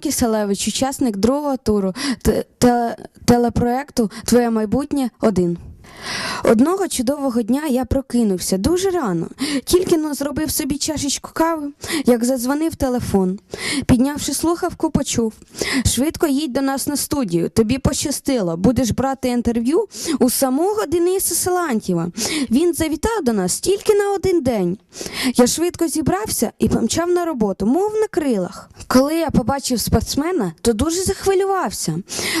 Киселевич, учасник другого туру те- те- телепроекту Твоє майбутнє 1. Одного чудового дня я прокинувся дуже рано, тільки но зробив собі чашечку кави, як задзвонив телефон. Піднявши слухавку, почув. Швидко їдь до нас на студію. Тобі пощастило. Будеш брати інтерв'ю у самого Дениса Силантьєва. Він завітав до нас тільки на один день. Я швидко зібрався і помчав на роботу, мов на крилах. Коли я побачив спортсмена, то дуже захвилювався,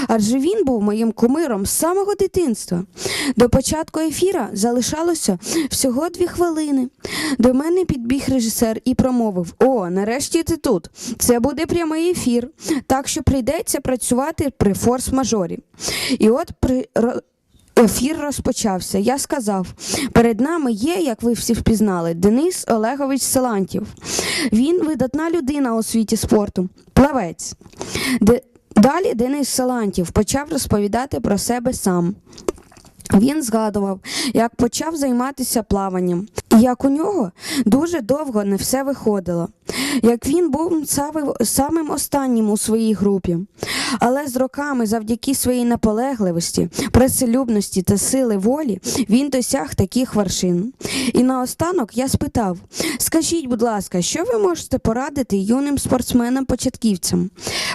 адже він був моїм кумиром з самого дитинства. До початку ефіра залишалося всього дві хвилини. До мене підбіг режисер і промовив: О, нарешті ти тут. Це буде прямий ефір, так що прийдеться працювати при форс-мажорі. І от при Ефір розпочався. Я сказав: перед нами є, як ви всі впізнали, Денис Олегович Силантів. Він видатна людина у світі спорту, плавець. Де... Далі Денис Силантів почав розповідати про себе сам. Він згадував, як почав займатися плаванням, і як у нього дуже довго не все виходило, як він був самим- останнім у своїй групі. Але з роками, завдяки своїй наполегливості, працелюбності та сили волі, він досяг таких вершин. І наостанок я спитав: скажіть, будь ласка, що ви можете порадити юним спортсменам-початківцям?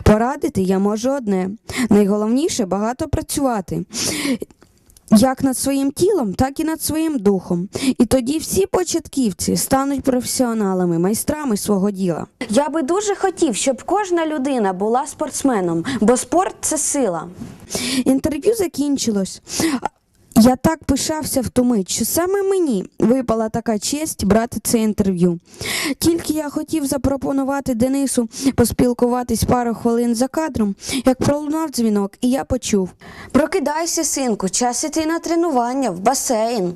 Порадити я можу одне. Найголовніше багато працювати як над своїм тілом, так і над своїм духом. І тоді всі початківці стануть професіоналами, майстрами свого діла. Я би дуже хотів, щоб кожна людина була спортсменом, бо спорт це сила. Інтерв'ю закінчилось. Я так пишався в ту що саме мені випала така честь брати це інтерв'ю. Тільки я хотів запропонувати Денису поспілкуватись пару хвилин за кадром, як пролунав дзвінок, і я почув: Прокидайся, синку, час іти на тренування в басейн.